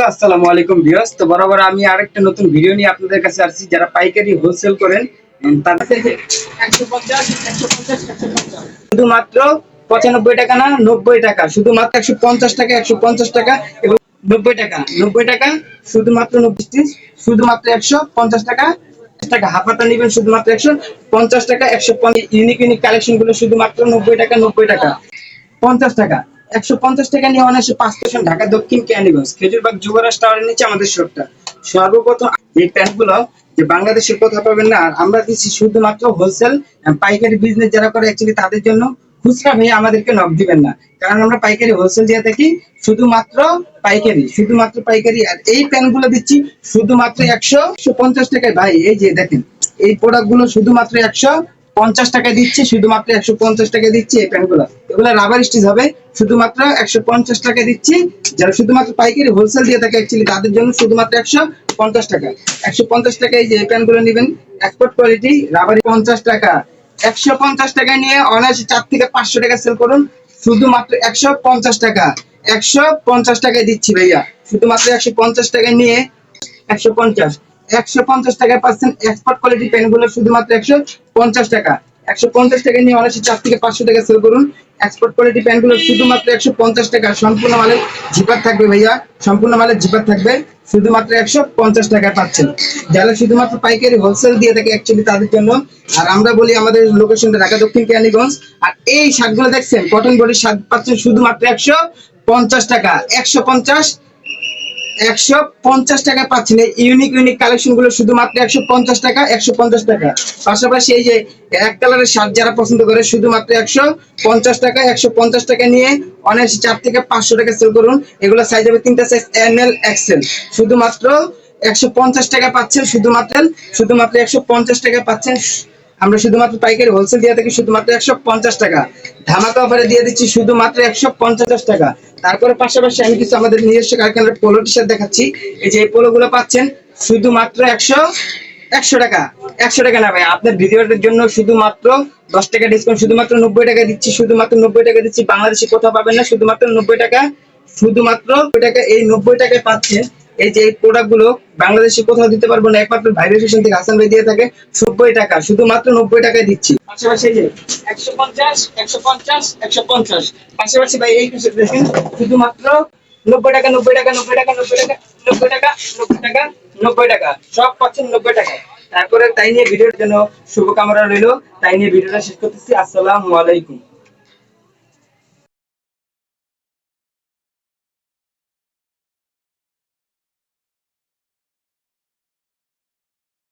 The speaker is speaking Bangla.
হ্যালো আসসালামু আলাইকুম ভিউয়ার্স। তো বরাবর আমি আরেকটা নতুন ভিডিও নিয়ে আপনাদের কাছে আসছি। যারা পাইকারি হোলসেল করেন তাদের কাছে 150 150 150 শুধুমাত্র পঁচানব্বই টাকা না নব্বই টাকা। শুধুমাত্র একশো পঞ্চাশ টাকা একশো পঞ্চাশ টাকা এবং নব্বই টাকা নব্বই টাকা শুধুমাত্র নব্বই piece, শুধুমাত্র একশো পঞ্চাশ টাকা। টাকা হাফাতা নেবেন শুধুমাত্র একশো পঞ্চাশ টাকা একশো পঞ্চাশ ইউনিক ইউনিক কালেকশনগুলো শুধুমাত্র নব্বই টাকা নব্বই টাকা। পঞ্চাশ টাকা। একশো পঞ্চাশ টাকা নিয়ে অনায়াসে পাঁচ পার্সেন্ট ঢাকা দক্ষিণ ক্যান্ডিগঞ্জ খেজুরবাগ যুবরাজ টাওয়ারের নিচে আমাদের শপটা সর্বপ্রথম এই প্যান্টগুলো যে বাংলাদেশে কোথাও পাবেন না, আর আমরা দিচ্ছি শুধুমাত্র হোলসেল পাইকারি বিজনেস যারা করে অ্যাকচুয়ালি তাদের জন্য খুচরা ভাই আমাদেরকে নক দিবেন না। কারণ আমরা পাইকারি হোলসেল দিয়ে থাকি, শুধুমাত্র পাইকারি শুধুমাত্র পাইকারি, আর এই প্যান্টগুলো দিচ্ছি শুধুমাত্র একশো পঞ্চাশ টাকায়। ভাই, এই যে দেখেন, এই প্রোডাক্টগুলো শুধুমাত্র একশো পঞ্চাশ টাকা দিচ্ছি, শুধুমাত্র একশো পঞ্চাশ টাকা দিচ্ছি এই প্যান্টগুলো। এগুলো রাবার স্টিচ হবে, শুধুমাত্র একশো পঞ্চাশ টাকা দিচ্ছি। যারা শুধুমাত্র পাইকারি হোলসেল দিয়ে থাকে অ্যাকচুয়ালি তাদের জন্য শুধুমাত্র একশো পঞ্চাশ টাকা। একশো পঞ্চাশ টাকায় যে প্যান্টগুলো নেবেন এক্সপোর্ট কোয়ালিটি রাবারি পঞ্চাশ টাকা। একশো পঞ্চাশ টাকা নিয়ে অনায়াসে চার থেকে পাঁচশো টাকা সেল করুন, শুধুমাত্র একশো পঞ্চাশ টাকা। একশো পঞ্চাশ টাকায় দিচ্ছি ভাইয়া, শুধুমাত্র একশো পঞ্চাশ টাকা নিয়ে একশো পঞ্চাশ। একশো পঞ্চাশ টাকায় পাচ্ছেন এক্সপার্ট কোয়ালিটি পেনগুলো শুধুমাত্র একশো পঞ্চাশ টাকা। একশো পঞ্চাশ টাকা নিয়ে অনেক চার থেকে পাঁচশো টাকা সেল করুন। এক্সপোর্ট কোয়ালিটি প্যান্টগুলো শুধুমাত্র একশো পঞ্চাশ টাকা। সম্পূর্ণ মালের জিপার থাকবে ভাইয়া। সম্পূর্ণ মালের জিপার থাকবে। শুধুমাত্র একশো পঞ্চাশ টাকায় পাচ্ছেন। যারা শুধুমাত্র পাইকারি হোলসেল দিয়ে থাকে অ্যাকচুয়ালি তাদের জন্য। আর আমরা বলি আমাদের লোকেশনটা ঢাকা দক্ষিণ কেরানীগঞ্জ। আর এই শার্টগুলো দেখছেন কটন বডির শার্ট পাচ্ছেন শুধুমাত্র একশো পঞ্চাশ টাকা। একশো পঞ্চাশ একশো পঞ্চাশ টাকা ইউনিক ইউনিক কালেকশনগুলো শুধুমাত্র একশো পঞ্চাশ টাকা, একশো পঞ্চাশ টাকা। পাশাপাশি এই যে এক কালারের শার্ট যারা পছন্দ করে, শুধুমাত্র একশো পঞ্চাশ টাকা, একশো পঞ্চাশ টাকা নিয়ে অনায়াসে চার থেকে পাঁচশো টাকা সেল করুন। এগুলো সাইজ হবে তিনটা সাইজ এল এক্সেল শুধুমাত্র একশো পঞ্চাশ টাকা পাচ্ছেন, শুধুমাত্র শুধুমাত্র একশো পঞ্চাশ টাকা পাচ্ছেন। আমরা শুধুমাত্র পাইকারি হোলসেল দিয়ে থাকি শুধুমাত্র একশো পঞ্চাশ টাকা। ধামাকা অফারে দিয়ে দিচ্ছি শুধুমাত্র একশো পঞ্চাশ টাকা। তারপরে পাশাপাশি আমি কিছু আমাদের নিজস্ব কারখানার পোলো টি শার্ট দেখাচ্ছি। এই যে এই পোলো গুলো পাচ্ছেন, শুধুমাত্র একশো একশো টাকা একশো টাকা না ভাই, আপনার ভিডিওটার জন্য শুধুমাত্র দশ টাকা ডিসকাউন্ট শুধুমাত্র নব্বই টাকা দিচ্ছি, শুধুমাত্র নব্বই টাকা দিচ্ছি, বাংলাদেশে কোথাও পাবেন না, শুধুমাত্র নব্বই টাকা, শুধুমাত্র টাকা, এই নব্বই টাকায় পাচ্ছেন এই যে এই প্রোডাক্টগুলো বাংলাদেশে কোথাও দিতে পারব না, একমাত্র ভাইরাল ফ্যাশন থেকে হাসান ভাই দিয়ে থাকে নব্বই টাকা, শুধুমাত্র নব্বই টাকায় দিচ্ছি। পাশাপাশি যে একশো পঞ্চাশ একশো পঞ্চাশ একশো পঞ্চাশ। পাশাপাশি ভাই এই কিছু দেখেন, শুধুমাত্র নব্বই টাকা নব্বই টাকা নব্বই টাকা নব্বই টাকা নব্বই টাকা নব্বই টাকা নব্বই টাকা। সব পাচ্ছেন নব্বই টাকা তারপরে তাই নিয়ে ভিডিওর জন্য শুভকামনা রইল। তাই নিয়ে ভিডিওটা শেষ করতেছি। আসসালামু আলাইকুম।